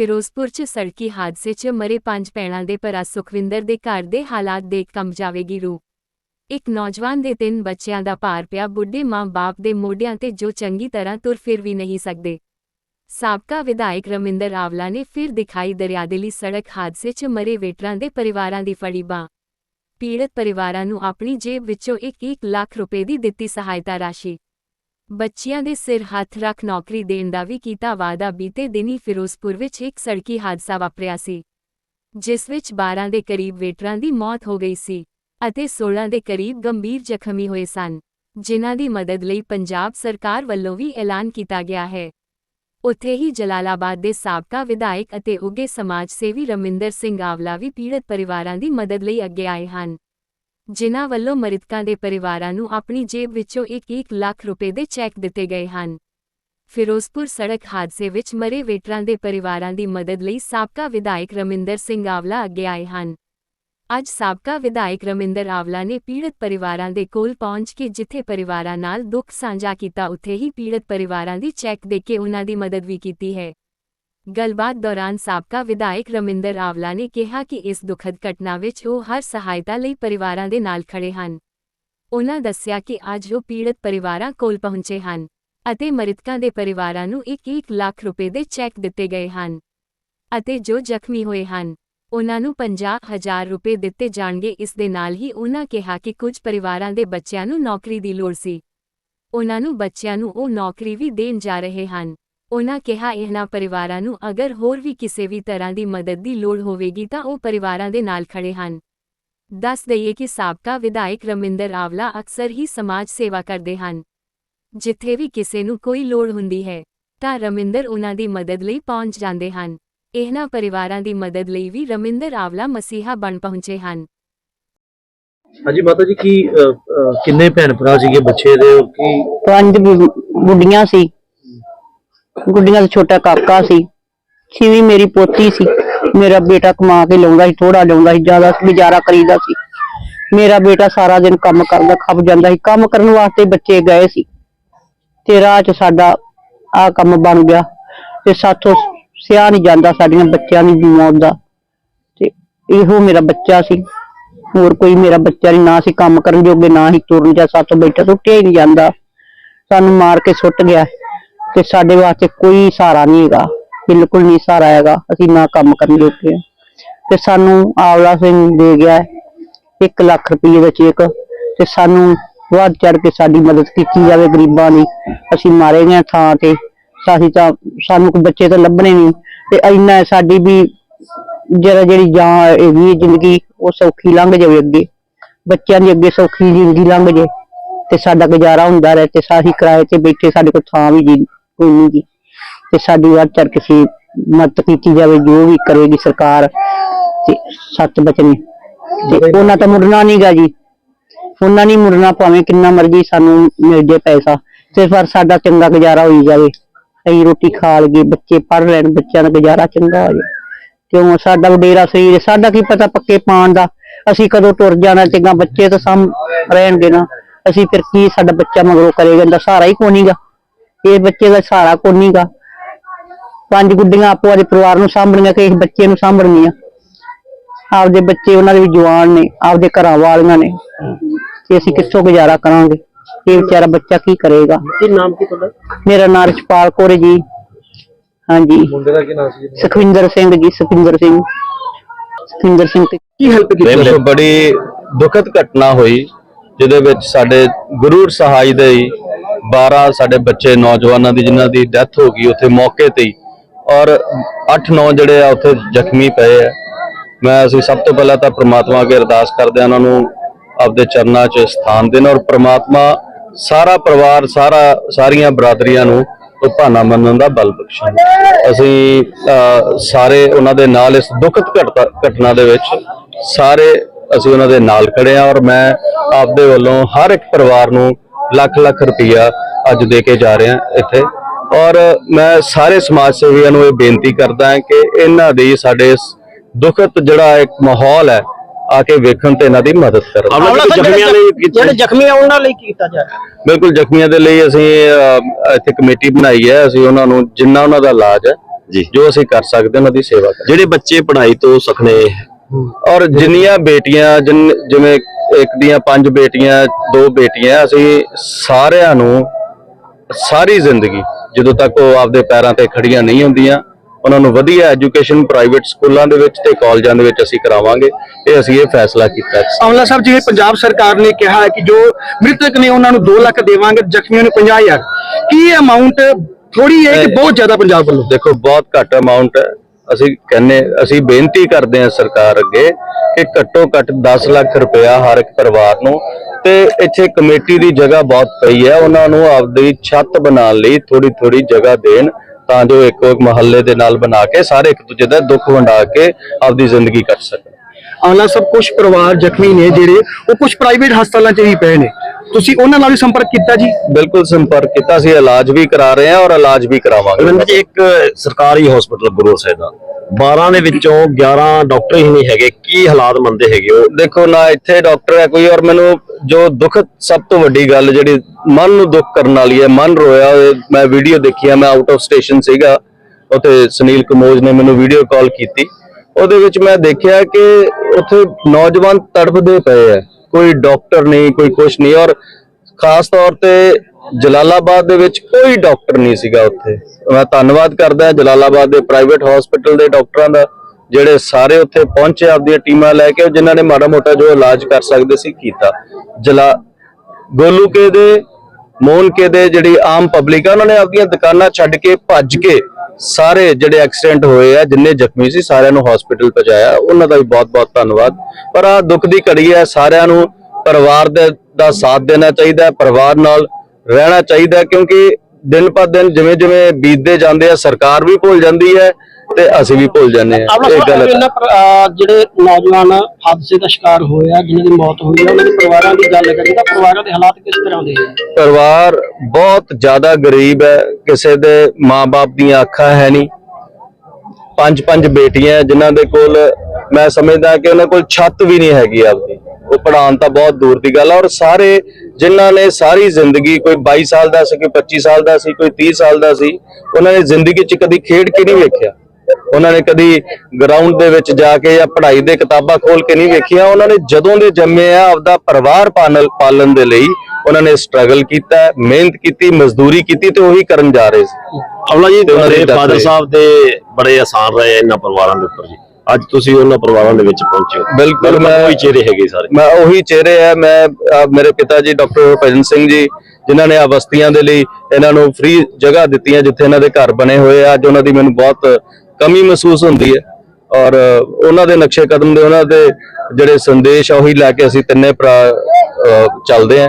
ਫਿਰੋਜ਼ਪੁਰ 'ਚ ਸੜਕੀ ਹਾਦਸੇ 'ਚ ਮਰੇ ਪੰਜ ਭੈਣਾਂ ਦੇ ਭਰਾ ਸੁਖਵਿੰਦਰ ਦੇ ਘਰ ਦੇ ਹਾਲਾਤ ਦੇਖ ਕੰਬ ਜਾਵੇਗੀ ਰੂਹ। ਇੱਕ ਨੌਜਵਾਨ ਦੇ ਤਿੰਨ ਬੱਚਿਆਂ ਦਾ ਭਾਰ ਪਿਆ, ਬੁੱਢੇ ਮਾਂ-ਬਾਪ ਦੇ ਮੋਢਿਆਂ ਤੇ ਜੋ ਚੰਗੀ ਤਰ੍ਹਾਂ ਤੁਰ ਫਿਰ ਵੀ ਨਹੀਂ ਸਕਦੇ। ਸਾਬਕਾ ਵਿਧਾਇਕ ਰਮਿੰਦਰ ਆਵਲਾ ਨੇ ਫਿਰ ਦਿਖਾਈ ਦਰਿਆਦਿਲੀ ਸੜਕ ਹਾਦਸੇ 'ਚ ਮਰੇ ਵੇਟਰਾਂ ਦੇ ਪਰਿਵਾਰਾਂ ਦੀ ਫੜੀ ਬਾਂਹ। ਪੀੜਤ ਪਰਿਵਾਰਾਂ ਨੂੰ ਆਪਣੀ ਜੇਬ ਵਿੱਚੋਂ 1-1 ਲੱਖ ਰੁਪਏ ਦੀ ਦਿੱਤੀ ਸਹਾਇਤਾ ਰਾਸ਼ੀ। ਬੱਚਿਆਂ ਦੇ ਸਿਰ ਹੱਥ ਰੱਖ ਨੌਕਰੀ ਦੇਣ ਦਾ ਵੀ ਕੀਤਾ ਵਾਅਦਾ। ਬੀਤੇ ਦਿਨੀ ਫਿਰੋਜ਼ਪੁਰ ਵਿੱਚ ਇੱਕ ਸੜਕੀ ਹਾਦਸਾ ਵਾਪਰਿਆ ਸੀ, ਜਿਸ ਵਿੱਚ 12 ਦੇ ਕਰੀਬ ਵੇਟਰਾਂ ਦੀ ਮੌਤ ਹੋ ਗਈ ਸੀ ਅਤੇ 16 ਦੇ ਕਰੀਬ ਗੰਭੀਰ ਜ਼ਖਮੀ ਹੋਏ ਸਨ, ਜਿਨ੍ਹਾਂ ਦੀ ਮਦਦ ਲਈ ਪੰਜਾਬ ਸਰਕਾਰ ਵੱਲੋਂ ਵੀ ਐਲਾਨ ਕੀਤਾ ਗਿਆ ਹੈ। ਉੱਥੇ ਹੀ ਜਲਾਲਾਬਾਦ ਦੇ ਸਾਬਕਾ ਵਿਧਾਇਕ ਅਤੇ ਉੱਗੇ ਸਮਾਜ ਸੇਵੀ ਰਮਿੰਦਰ ਸਿੰਘ ਆਵਲਾ ਵੀ ਪੀੜਤ ਪਰਿਵਾਰਾਂ ਦੀ ਮਦਦ ਲਈ ਅੱਗੇ ਆਏ ਹਨ। ਜਿਨ੍ਹਾਂ ਵੱਲੋਂ ਮ੍ਰਿਤਕਾਂ ਦੇ ਪਰਿਵਾਰਾਂ ਨੂੰ ਆਪਣੀ ਜੇਬ ਵਿੱਚੋਂ 1-1 ਲੱਖ ਰੁਪਏ ਦੇ ਚੈੱਕ ਦਿੱਤੇ ਗਏ ਹਨ। ਫਿਰੋਜ਼ਪੁਰ ਸੜਕ ਹਾਦਸੇ ਵਿੱਚ ਮਰੇ ਵੇਟਰਾਂ ਦੇ ਪਰਿਵਾਰਾਂ ਦੀ ਮਦਦ ਲਈ ਸਾਬਕਾ ਵਿਧਾਇਕ ਰਮਿੰਦਰ ਸਿੰਘ ਆਵਲਾ ਅੱਗੇ ਆਏ ਹਨ। ਅੱਜ ਸਾਬਕਾ ਵਿਧਾਇਕ ਰਮਿੰਦਰ ਆਵਲਾ ਨੇ ਪੀੜਤ ਪਰਿਵਾਰਾਂ ਦੇ ਕੋਲ ਪਹੁੰਚ ਕੇ ਜਿੱਥੇ ਪਰਿਵਾਰਾਂ ਨਾਲ ਦੁੱਖ ਸਾਂਝਾ ਕੀਤਾ, ਉੱਥੇ ਹੀ ਪੀੜਤ ਪਰਿਵਾਰਾਂ ਦੀ ਚੈੱਕ ਦੇ ਕੇ ਉਨ੍ਹਾਂ ਦੀ ਮਦਦ ਵੀ ਕੀਤੀ ਹੈ। ਗੱਲਬਾਤ ਦੌਰਾਨ ਸਾਬਕਾ ਵਿਧਾਇਕ ਰਮਿੰਦਰ ਆਵਲਾ ਨੇ ਕਿਹਾ ਕਿ ਇਸ ਦੁਖਦ ਘਟਨਾ ਵਿੱਚ ਉਹ ਹਰ ਸਹਾਇਤਾ ਲਈ ਪਰਿਵਾਰਾਂ ਦੇ ਨਾਲ ਖੜੇ ਹਨ। ਉਨ੍ਹਾਂ ਦੱਸਿਆ ਕਿ ਅੱਜ ਉਹ ਪੀੜਤ ਪਰਿਵਾਰਾਂ ਕੋਲ ਪਹੁੰਚੇ ਹਨ ਅਤੇ ਮ੍ਰਿਤਕਾਂ ਦੇ ਪਰਿਵਾਰਾਂ ਨੂੰ 1-1 ਲੱਖ ਰੁਪਏ ਦੇ ਚੈੱਕ ਦਿੱਤੇ ਗਏ ਹਨ ਅਤੇ ਜੋ ਜ਼ਖਮੀ ਹੋਏ ਹਨ, ਉਹਨਾਂ ਨੂੰ 50000 ਰੁਪਏ ਦਿੱਤੇ ਜਾਣਗੇ। ਇਸ ਦੇ ਨਾਲ ਹੀ ਉਨ੍ਹਾਂ ਕਿਹਾ ਕਿ ਕੁਝ ਪਰਿਵਾਰਾਂ ਦੇ ਬੱਚਿਆਂ ਨੂੰ ਨੌਕਰੀ ਦੀ ਲੋੜ ਸੀ। ਉਨ੍ਹਾਂ ਨੂੰ ਬੱਚਿਆਂ ਨੂੰ ਉਹ ਨੌਕਰੀ ਵੀ ਦੇਣ ਜਾ ਰਹੇ ਹਨ। ਉਨ੍ਹਾਂ ਕਿਹਾ ਇਹਨਾਂ ਪਰਿਵਾਰਾਂ ਨੂੰ ਅਗਰ ਹੋਰ ਵੀ ਕਿਸੇ ਵੀ ਤਰ੍ਹਾਂ ਦੀ ਮਦਦ ਦੀ ਲੋੜ ਹੋਵੇਗੀ ਤਾਂ ਉਹ ਪਰਿਵਾਰਾਂ ਦੇ ਨਾਲ ਖੜੇ ਹਨ। ਦੱਸ ਦਈਏ ਕਿ ਸਾਬਕਾ ਵਿਧਾਇਕ ਰਮਿੰਦਰ ਆਵਲਾ ਅਕਸਰ ਹੀ ਸਮਾਜ ਸੇਵਾ ਕਰਦੇ ਹਨ। ਜਿੱਥੇ ਵੀ ਕਿਸੇ ਨੂੰ ਕੋਈ ਲੋੜ ਹੁੰਦੀ ਹੈ ਤਾਂ ਰਮਿੰਦਰ ਉਹਨਾਂ ਦੀ ਮਦਦ ਲਈ ਪਹੁੰਚ ਜਾਂਦੇ ਹਨ। ਇਹਨਾਂ ਪਰਿਵਾਰਾਂ ਦੀ ਮਦਦ ਲਈ ਵੀ ਰਮਿੰਦਰ ਆਵਲਾ ਮਸੀਹਾ ਬਣ ਪਹੁੰਚੇ ਹਨ। ਹਾਂਜੀ ਮਾਤਾ ਜੀ ਕੀ ਕਿੰਨੇ ਭੈਣ ਭਰਾ ਸੀਗੇ ਬੱਚੇ ਦੇ ਕੀ ਪੰਜ ਗੁੱਡੀਆਂ ਸੀ। ਗੁੱਡੀਆਂ ਦਾ ਛੋਟਾ ਕਾਕਾ ਸੀ। ਛੇਵੀਂ ਮੇਰੀ ਪੋਤੀ ਸੀ। ਮੇਰਾ ਬੇਟਾ ਕਮਾ ਕੇ ਲਿਆਉਂਦਾ ਸੀ ਥੋੜਾ ਲਿਆਉਂਦਾ ਸੀ, ਜ਼ਿਆਦਾ ਗੁਜ਼ਾਰਾ ਕਰੀਦਾ ਸੀ। ਮੇਰਾ ਬੇਟਾ ਸਾਰਾ ਦਿਨ ਕੰਮ ਕਰਦਾ, ਖੱਪ ਜਾਂਦਾ ਸੀ। ਕੰਮ ਕਰਨ ਵਾਸਤੇ ਬੱਚੇ ਗਏ ਸੀ। ਤੇ ਰਾਹ 'ਚ ਸਾਡਾ ਆ ਕੰਮ ਬਣ ਗਿਆ। ਤੇ ਸਾਥੋਂ ਸਿਆ ਨਹੀਂ ਜਾਂਦਾ, ਸਾਡੀਆਂ ਬੱਚਿਆਂ ਦੀ ਮੌਤ ਦਾ। ਤੇ ਇਹੋ ਮੇਰਾ ਬੱਚਾ ਸੀ। ਹੋਰ ਕੋਈ ਮੇਰਾ ਬੱਚਾ ਨਹੀਂ, ਨਾ ਸੀ ਕੰਮ ਕਰਨ ਜੋਗੇ, ਨਾ ਹੀ ਤੁਰਨ ਜਾਂ ਸਾਥੋਂ ਬੈਠਾ ਟੁੱਟਿਆ ਹੀ ਨਹੀਂ ਜਾਂਦਾ। ਸਾਨੂੰ ਮਾਰ ਕੇ ਸੁੱਟ ਗਿਆ। ਤੇ ਸਾਡੇ ਵਾਸਤੇ ਕੋਈ ਸਹਾਰਾ ਨਹੀਂ ਹੈਗਾ। ਬਿਲਕੁਲ ਨਹੀਂ ਸਹਾਰਾ ਹੈਗਾ। ਅਸੀਂ ਨਾ ਕੰਮ ਕਰਨ ਜੋਗੇ ਤੇ ਸਾਨੂੰ ਆਵਲਾ ਸਿੰਘ ਦੇ ਗਿਆ 1 ਲੱਖ ਰੁਪਏ ਦਾ ਚੈੱਕ ਤੇ ਸਾਨੂੰ ਵੱਧ ਚੜ ਕੇ ਸਾਡੀ ਮਦਦ ਕੀਤੀ ਜਾਵੇ ਗਰੀਬਾਂ ਦੀ। ਅਸੀਂ ਮਾਰੇ ਗਏ ਥਾਂ ਤੇ। ਸਾਡੀ ਤਾਂ, ਸਾਨੂੰ ਕੋਈ ਬੱਚੇ ਤਾਂ ਲੱਭਣੇ ਨਹੀਂ। ਤੇ ਇੰਨਾ ਹੈ ਸਾਡੀ ਵੀ ਜਿਹੜਾ ਜਿਹੜੀ ਜਾਂ ਹੈਗੀ ਜ਼ਿੰਦਗੀ ਉਹ ਸੌਖੀ ਲੰਘ ਜਾਵੇ ਅੱਗੇ। ਬੱਚਿਆਂ ਦੀ ਅੱਗੇ ਸੌਖੀ ਜ਼ਿੰਦਗੀ ਲੰਘ ਜੇ ਤੇ ਸਾਡਾ ਗੁਜ਼ਾਰਾ ਹੁੰਦਾ ਰਹੇ ਤੇ ਸਾਹੀ ਕਿਰਾਏ ਤੇ ਬੈਠੇ ਸਾਡੇ ਕੋਲ ਥਾਂ ਵੀ ਜੀ ਕੋਈ ਨਹੀਂ ਜੀ। ਤੇ ਸਾਡੀ ਵੱਧ ਚੜ ਕੇ ਸੀ ਮਦਦ ਕੀਤੀ ਜਾਵੇ ਜੋ ਵੀ ਕਰੇਗੀ ਸਰਕਾਰ ਤੇ ਸੱਤ ਬਚਨੇ। ਤੇ ਉਹਨਾਂ ਤਾਂ ਮੁੜਨਾ ਨਹੀਂਗਾ ਜੀ। ਉਹਨਾਂ ਨਹੀਂ ਮੁੜਨਾ ਭਾਵੇਂ ਕਿੰਨਾ ਮਰਜ਼ੀ ਸਾਨੂੰ ਮਿਲ ਜੇ ਪੈਸਾ। ਤੇ ਪਰ ਸਾਡਾ ਚੰਗਾ ਗੁਜ਼ਾਰਾ ਹੋਈ ਜਾਵੇ। ਅਸੀਂ ਰੋਟੀ ਖਾ ਲਈਏ ਬੱਚੇ ਪੜ ਲੈਣ ਬੱਚਿਆਂ ਦਾ ਗੁਜ਼ਾਰਾ ਚੰਗਾ ਹੋ ਜਾਵੇ। ਕਿਉਂ? ਸਾਡਾ ਵਡੇਰਾ ਸਰੀਰ ਹੈ, ਸਾਡਾ ਕੀ ਪਤਾ ਪੱਕੇ ਪਾਣ ਦਾ? ਅਸੀਂ ਕਦੋਂ ਟੁਰ ਜਾਣਾ ਚੰਗਾ ਬੱਚੇ ਤਾਂ ਸਾਂਭ ਰਹਿਣਗੇ ਨਾ। ਅਸੀਂ ਫਿਰ ਕੀ ਸਾਡਾ ਬੱਚਾ ਮਗਰੋਂ ਕਰੇਗਾ? ਇਹਦਾ ਸਹਾਰਾ ਹੀ ਕੋਨੀਗਾ ਇਹ ਬੱਚੇ ਦਾ ਸਹਾਰਾ ਕੋਨੀਗਾ ਪੰਜ ਗੁੱਡੀਆਂ ਆਪੋ ਦੇ ਪਰਿਵਾਰ ਨੂੰ ਸਾਂਭਣੀਆਂ ਕਿ ਇਸ ਬੱਚੇ ਨੂੰ ਸਾਂਭਣਗੀਆਂ। ਆਪਦੇ ਬੱਚੇ ਉਹਨਾਂ ਦੇ ਵੀ ਜਵਾਨ ਨੇ ਆਪਦੇ ਘਰਾਂ ਵਾਲੀਆਂ ਨੇ। ਤੇ ਅਸੀਂ ਕਿੱਥੋਂ ਗੁਜ਼ਾਰਾ ਕਰਾਂਗੇ? ਇਹ ਵਿਚਾਰਾ ਬੱਚਾ ਕੀ ਕਰੇਗਾ? ਕੀ ਨਾਮ ਕੀ ਤੁਹਾਡਾ? ਮੇਰਾ ਨਾਂ ਰਛਪਾਲ ਕੌਰ ਹੈ ਜੀ। ਹਾਂਜੀ। ਮੁੰਡੇ ਦਾ ਕੀ ਨਾਮ ਸੀ ਸੁਖਵਿੰਦਰ ਸਿੰਘ ਜੀ ਸੁਖਵਿੰਦਰ ਸਿੰਘ। ਸੁਖਵਿੰਦਰ ਸਿੰਘ ਤੇ ਕੀ ਹੈਲਪ ਕੀਤੀ ਦੇਖੋ ਬੜੀ ਦੁਖਦ ਘਟਨਾ ਹੋਈ ਜਿਹਦੇ ਵਿੱਚ ਸਾਡੇ ਗੁਰੂ ਸਹਾਈ ਦੇ 12 ਸਾਡੇ ਬੱਚੇ ਨੌਜਵਾਨਾਂ ਦੀ ਜਿਨ੍ਹਾਂ ਦੀ ਡੈਥ ਹੋ ਗਈ ਉੱਥੇ ਮੌਕੇ ਤੇ ਹੀ। ਔਰ 8-9 ਜਿਹੜੇ ਆ ਉੱਥੇ ਜ਼ਖਮੀ ਪਏ ਆ। ਮੈਂ ਅਸੀਂ ਸਭ ਤੋਂ ਪਹਿਲਾਂ ਤਾਂ ਪ੍ਰਮਾਤਮਾ ਅੱਗੇ ਅਰਦਾਸ ਕਰਦੇ ਆ ਉਹਨਾਂ ਨੂੰ ਆਪਦੇ ਚਰਨਾਂ 'ਚ ਸਥਾਨ ਦੇਣ ਔਰ ਪ੍ਰਮਾਤਮਾ ਸਾਰਾ ਪਰਿਵਾਰ ਸਾਰਾ ਸਾਰੀਆਂ ਬਰਾਦਰੀਆਂ ਨੂੰ ਉਹ ਭਾਣਾ ਮੰਨਣ ਦਾ ਬਲ ਬਖਸ਼ਣ ਅਸੀਂ ਅਹ, ਸਾਰੇ ਉਹਨਾਂ ਦੇ ਨਾਲ ਇਸ ਦੁਖਦ ਘਟਨਾ ਘਟਨਾ ਦੇ ਵਿੱਚ ਸਾਰੇ ਅਸੀਂ ਉਹਨਾਂ ਦੇ ਨਾਲ ਖੜੇ ਆ ਔਰ ਮੈਂ ਆਪਦੇ ਵੱਲੋਂ ਹਰ ਇੱਕ ਪਰਿਵਾਰ ਨੂੰ ਲੱਖ ਲੱਖ ਰੁਪਈਆ ਅੱਜ ਦੇ ਕੇ ਜਾ ਰਿਹਾ ਇੱਥੇ। ਔਰ ਮੈਂ ਸਾਰੇ ਸਮਾਜ ਸੇਵੀਆਂ ਨੂੰ ਇਹ ਬੇਨਤੀ ਕਰਦਾ ਹਾਂ ਕਿ ਇਹਨਾਂ ਦੀ ਸਾਡੇ ਦੁਖਦ ਜਿਹੜਾ ਇੱਕ ਮਾਹੌਲ ਹੈ ਆ ਕੇ ਵੇਖਣ ਤੇ ਇਹਨਾਂ ਦੀ ਮਦਦ ਜ਼ਖਮੀਆਂ ਲਈ ਕੀਤੀ- ਜਿਹੜੇ ਜ਼ਖਮੀ ਆ ਉਹਨਾਂ ਲਈ ਕੀ ਕੀਤਾ ਜਾ ਰਿਹਾ। ਬਿਲਕੁਲ ਜ਼ਖਮੀਆਂ ਦੇ ਲਈ ਅਸੀਂ ਇੱਥੇ ਕਮੇਟੀ ਬਣਾਈ ਹੈ। ਅਸੀਂ ਉਹਨਾਂ ਨੂੰ ਜਿੰਨਾ ਉਹਨਾਂ ਦਾ ਇਲਾਜ ਹੈ ਜੀ। ਜੋ ਅਸੀਂ ਕਰ ਸਕਦੇ ਉਹਨਾਂ ਦੀ ਸੇਵਾ ਕਰ ਜਿਹੜੇ ਬੱਚੇ ਪੜ੍ਹਾਈ ਤੋਂ ਸਖਣੇ ਔਰ ਜਿੰਨੀਆਂ ਬੇਟੀਆਂ ਜਿਨ- ਜਿਵੇਂ ਇੱਕ ਦੀਆਂ ਪੰਜ ਬੇਟੀਆਂ ਦੋ ਬੇਟੀਆਂ ਅਸੀਂ ਸਾਰਿਆਂ ਨੂੰ ਸਾਰੀ ਜ਼ਿੰਦਗੀ ਜਦੋਂ ਤੱਕ ਉਹ ਆਪਦੇ ਪੈਰਾਂ ਤੇ ਖੜੀਆਂ ਨਹੀਂ ਹੁੰਦੀਆਂ ਉਹਨਾਂ ਨੂੰ ਵਧੀਆ ਐਜੂਕੇਸ਼ਨ ਪ੍ਰਾਈਵੇਟ ਸਕੂਲਾਂ ਦੇ ਵਿੱਚ ਤੇ ਕਾਲਜਾਂ ਦੇ ਵਿੱਚ ਅਸੀਂ ਕਰਾਵਾਂਗੇ। ਇਹ ਅਸੀਂ ਇਹ ਫੈਸਲਾ ਕੀਤਾ ਹੈ। ਆਮਲਾ ਸਾਹਿਬ ਜਿਵੇਂ ਪੰਜਾਬ ਸਰਕਾਰ ਨੇ ਕਿਹਾ ਹੈ ਕਿ ਜੋ ਮ੍ਰਿਤਕ ਨੇ ਉਹਨਾਂ ਨੂੰ 2 ਲੱਖ ਦੇਵਾਂਗੇ ਜ਼ਖਮੀਆਂ ਨੂੰ 50000 ਕੀ ਅਮਾਉਂਟ ਥੋੜੀ ਹੈ ਕਿ ਬਹੁਤ ਜ਼ਿਆਦਾ ਪੰਜਾਬ ਵੱਲੋਂ? ਦੇਖੋ ਬਹੁਤ ਘੱਟ ਅਮਾਉਂਟ ਹੈ। ਅਸੀਂ ਕਹਿੰਨੇ ਅਸੀਂ ਬੇਨਤੀ ਕਰਦੇ ਹਾਂ ਸਰਕਾਰ ਅੱਗੇ ਕਿ ਘੱਟੋ ਘੱਟ 10 ਲੱਖ ਰੁਪਇਆ ਹਰ ਇੱਕ ਪਰਿਵਾਰ ਨੂੰ ਤੇ ਇੱਥੇ ਕਮੇਟੀ ਦੀ ਜਗ੍ਹਾ ਬਹੁਤ ਪਈ ਹੈ, ਉਹਨਾਂ ਨੂੰ ਆਪਦੀ ਛੱਤ ਬਣਾਉਣ ਲਈ ਥੋੜੀ ਥੋੜੀ ਜਗ੍ਹਾ ਦੇਣ ਤਾਂ ਜੋ ਇੱਕ ਇੱਕ ਮਹੱਲੇ ਦੇ ਨਾਲ ਬਣਾ ਕੇ ਸਾਰੇ ਇੱਕ ਦੂਜੇ ਦਾ ਦੁੱਖ ਵੰਡਾ ਕੇ ਆਪਦੀ ਜ਼ਿੰਦਗੀ ਕੱਟ ਸਕਣ। ਆਮਲਾ ਸਾਹਿਬ ਕੁਝ ਪਰਿਵਾਰ ਜ਼ਖਮੀ ਨੇ ਜਿਹੜੇ, ਉਹ ਕੁਝ ਪ੍ਰਾਈਵੇਟ ਹਸਪਤਾਲਾਂ 'ਚ ਵੀ ਪਏ ਨੇ। ਤੁਸੀਂ ਉਹਨਾਂ ਨਾਲ ਵੀ ਸੰਪਰਕ ਕੀਤਾ ਜੀ? ਬਿਲਕੁਲ ਸੰਪਰਕ ਕੀਤਾ ਸੀ ਇਲਾਜ ਵੀ ਕਰਾ ਰਹੇ ਹਾਂ ਔਰ ਇਲਾਜ ਵੀ ਕਰਾਵਾਂਗੇ। ਜੀ ਇੱਕ ਸਰਕਾਰੀ ਹਸਪੀਟਲ ਗੁਰੂ ਸਾਹਿਬ ਦਾ। 12 ਦੇ ਵਿੱਚੋਂ 11 ਡਾਕਟਰ ਹੀ ਨਹੀਂ ਹੈਗੇ। ਕੀ ਹਾਲਾਤ ਮੰਦੇ ਹੈਗੇ ਉਹ? ਦੇਖੋ ਨਾ ਇੱਥੇ ਡਾਕਟਰ ਹੈ ਕੋਈ ਔਰ ਮੈਨੂੰ ਜੋ ਦੁੱਖ ਸਭ ਤੋਂ ਵੱਡੀ ਗੱਲ ਜਿਹੜੀ ਮਨ ਨੂੰ ਦੁੱਖ ਕਰਨ ਵਾਲੀ ਹੈ ਮਨ ਰੋਇਆ। ਮੈਂ ਵੀਡੀਓ ਦੇਖੀ ਆ ਮੈਂ ਆਊਟ ਆਫ ਸਟੇਸ਼ਨ ਸੀਗਾ। ਉੱਥੇ ਸੁਨੀਲ ਕਮੋਜ ਨੇ ਮੈਨੂੰ ਵੀਡੀਓ ਕਾਲ ਕੀਤੀ। ਉਹਦੇ ਵਿੱਚ ਮੈਂ ਦੇਖਿਆ ਕਿ ਉੱਥੇ ਨੌਜਵਾਨ ਤੜਫਦੇ ਪਏ ਆ। ਕੋਈ ਡਾਕਟਰ ਨਹੀਂ, ਕੋਈ ਕੁਛ ਨਹੀਂ। ਔਰ ਖਾਸ ਤੌਰ ਤੇ ਜਲਾਲਾਬਾਦ ਦੇ ਵਿੱਚ ਕੋਈ ਡਾਕਟਰ ਨਹੀਂ ਸੀਗਾ ਉੱਥੇ। ਮੈਂ ਧੰਨਵਾਦ ਕਰਦਾ ਜਲਾਲਾਬਾਦ ਦੇ ਪ੍ਰਾਈਵੇਟ ਹਸਪੀਟਲ ਦੇ ਡਾਕਟਰਾਂ ਦਾ, ਜਿਹੜੇ ਸਾਰੇ ਉੱਥੇ ਪਹੁੰਚੇ, ਆਪਦੀਆਂ ਟੀਮਾਂ ਲੈ ਕੇ, ਜਿਨ੍ਹਾਂ ਨੇ ਮਾੜਾ ਮੋਟਾ ਜੋ ਇਲਾਜ ਕਰ ਸਕਦੇ ਸੀ, ਕੀਤਾ। ਜਲਾ, ਗੋਲੂਕੇ ਦੇ ਮੋਨਕੇ ਦੇ ਜਿਹੜੀ ਆਮ ਪਬਲਿਕ ਆ, ਉਹਨਾਂ ਨੇ ਆਪਦੀਆਂ ਦੁਕਾਨਾਂ ਛੱਡ ਕੇ, ਭੱਜ ਕੇ ਸਾਰੇ ਜਿਹੜੇ ਐਕਸੀਡੈਂਟ ਹੋਏ ਆ, ਜਿੰਨੇ ਜ਼ਖਮੀ ਸੀ, ਸਾਰਿਆਂ ਨੂੰ ਹਸਪੀਟਲ ਪਹੁੰਚਾਇਆ। ਉਹਨਾਂ ਦਾ ਵੀ ਬਹੁਤ-ਬਹੁਤ ਧੰਨਵਾਦ। ਪਰ ਆ ਦੁੱਖ ਦੀ ਘੜੀ ਹੈ, ਸਾਰਿਆਂ ਨੂੰ ਪਰਿਵਾਰ ਦੇ ਦਾ ਸਾਥ ਦੇਣਾ ਚਾਹੀਦਾ ਹੈ, ਪਰਿਵਾਰ ਨਾਲ ਰਹਿਣਾ ਚਾਹੀਦਾ ਕਿਉਂਕਿ ਦਿਨ ਪਰ ਦਿਨ ਜਿਵੇਂ ਜਿਵੇਂ ਬੀਤਦੇ ਜਾਂਦੇ ਆ, ਸਰਕਾਰ ਵੀ ਭੁੱਲ ਜਾਂਦੀ ਹੈ। ਤੇ ਅਸੀਂ ਵੀ ਭੁੱਲ ਜਾਂਦੇ ਆ ਇਹ ਗੱਲ ਜਿਹੜੇ ਨੌਜਵਾਨ ਹਾਦਸੇ ਦਾ ਸ਼ਿਕਾਰ ਹੋਏ ਆ ਜਿਨ੍ਹਾਂ ਦੀ ਮੌਤ ਹੋਈ ਹੈ ਉਹਨਾਂ ਦੇ ਪਰਿਵਾਰਾਂ ਦੀ ਗੱਲ ਕਰੀਏ ਤਾਂ ਪਰਿਵਾਰਾਂ ਦੇ ਹਾਲਾਤ ਕਿਸ ਤਰ੍ਹਾਂ ਦੇ ਹੈ ਪਰਿਵਾਰ ਬਹੁਤ ਜ਼ਿਆਦਾ ਗਰੀਬ ਹੈ। ਕਿਸੇ ਦੇ ਮਾਪੇ ਦੀਆਂ ਅੱਖਾਂ ਹੈ ਨਹੀਂ। ਪੰਜ ਪੰਜ ਬੇਟੀਆਂ ਜਿਨ੍ਹਾਂ ਦੇ ਕੋਲ ਮੈਂ ਸਮਝਦਾ ਕਿ ਉਹਨਾਂ ਕੋਲ ਛੱਤ ਵੀ ਨਹੀਂ ਹੈਗੀ ਆਪਦੀ। ਉਹ ਪੜਾਉਣ ਤਾਂ ਬਹੁਤ ਦੂਰ ਦੀ ਗੱਲ ਹੈ ਔਰ ਸਾਰੇ ਜਿਨ੍ਹਾਂ ਨੇ ਸਾਰੀ ਜ਼ਿੰਦਗੀ ਕੋਈ 22 ਸਾਲ ਦਾ ਸੀ ਕੋਈ 25 ਸਾਲ ਦਾ ਸੀ ਕੋਈ 30 ਸਾਲ ਦਾ ਸੀ ਉਹਨਾਂ ਨੇ ਜ਼ਿੰਦਗੀ 'ਚ ਕਦੀ ਖੇਡ ਕੇ ਨਹੀਂ ਵੇਖਿਆ। ਉਹਨਾਂ ਨੇ ਕਦੀ ਗਰਾਊਂਡ ਦੇ ਵਿੱਚ ਜਾ ਕੇ ਜਾਂ ਪੜ੍ਹਾਈ ਦੇ ਕਿਤਾਬਾਂ ਖੋਲ ਕੇ ਨਹੀਂ ਵੇਖੀਆਂ। ਉਹਨਾਂ ਨੇ ਜਦੋਂ ਦੇ ਜੰਮੇ ਆ ਆਪਦਾ ਪਰਿਵਾਰ ਪਾਲਣ ਪਾਲਣ ਦੇ ਲਈ ਉਹਨਾਂ ਨੇ ਸਟਰਗਲ ਕੀਤਾ ਮਿਹਨਤ ਕੀਤੀ ਮਜ਼ਦੂਰੀ ਕੀਤੀ ਤੇ ਉਹੀ ਕਰਨ ਜਾ ਰਹੇ ਸੀ। ਅਮਲਾ ਜੀ ਤੁਹਾਡੇ ਫਾਦਰ। ਸਾਹਿਬ ਦੇ ਬੜੇ ਆਸਾਨ ਰਹੇ ਇਹਨਾਂ ਪਰਿਵਾਰਾਂ ਦੇ ਉੱਪਰ ਜੀ। ਅੱਜ ਤੁਸੀਂ ਉਹਨਾਂ ਪਰਿਵਾਰਾਂ ਦੇ ਵਿੱਚ ਪਹੁੰਚੇ ਬਿਲਕੁਲ, ਮੈਂ ਕੋਈ ਚਿਹਰੇ ਹੈਗੇ ਸਾਰੇ। ਮੈਂ ਉਹੀ ਚਿਹਰੇ ਆ। ਮੈਂ ਮੇਰੇ ਪਿਤਾ ਜੀ ਡਾਕਟਰ ਭਜਨ ਸਿੰਘ ਜੀ ਜਿਨ੍ਹਾਂ ਨੇ ਆ ਬਸਤੀਆਂ ਦੇ ਲਈ ਇਹਨਾਂ ਨੂੰ ਫ੍ਰੀ ਜਗ੍ਹਾ ਦਿੱਤੀਆਂ ਜਿੱਥੇ ਇਹਨਾਂ ਦੇ ਘਰ ਬਣੇ ਹੋਏ ਆ। ਅੱਜ ਉਹਨਾਂ ਦੀ ਮੈਨੂੰ ਬਹੁਤ ਕਮੀ ਮਹਿਸੂਸ ਹੁੰਦੀ ਹੈ ਔਰ ਉਹਨਾਂ ਦੇ ਨਕਸ਼ੇ ਕਦਮ ਦੇ ਉਹਨਾਂ ਦੇ ਜਿਹੜੇ ਸੰਦੇਸ਼ ਆ, ਉਹੀ ਲੈ ਕੇ ਅਸੀਂ ਤਿੰਨੇ ਭਰਾ ਚੱਲਦੇ ਆ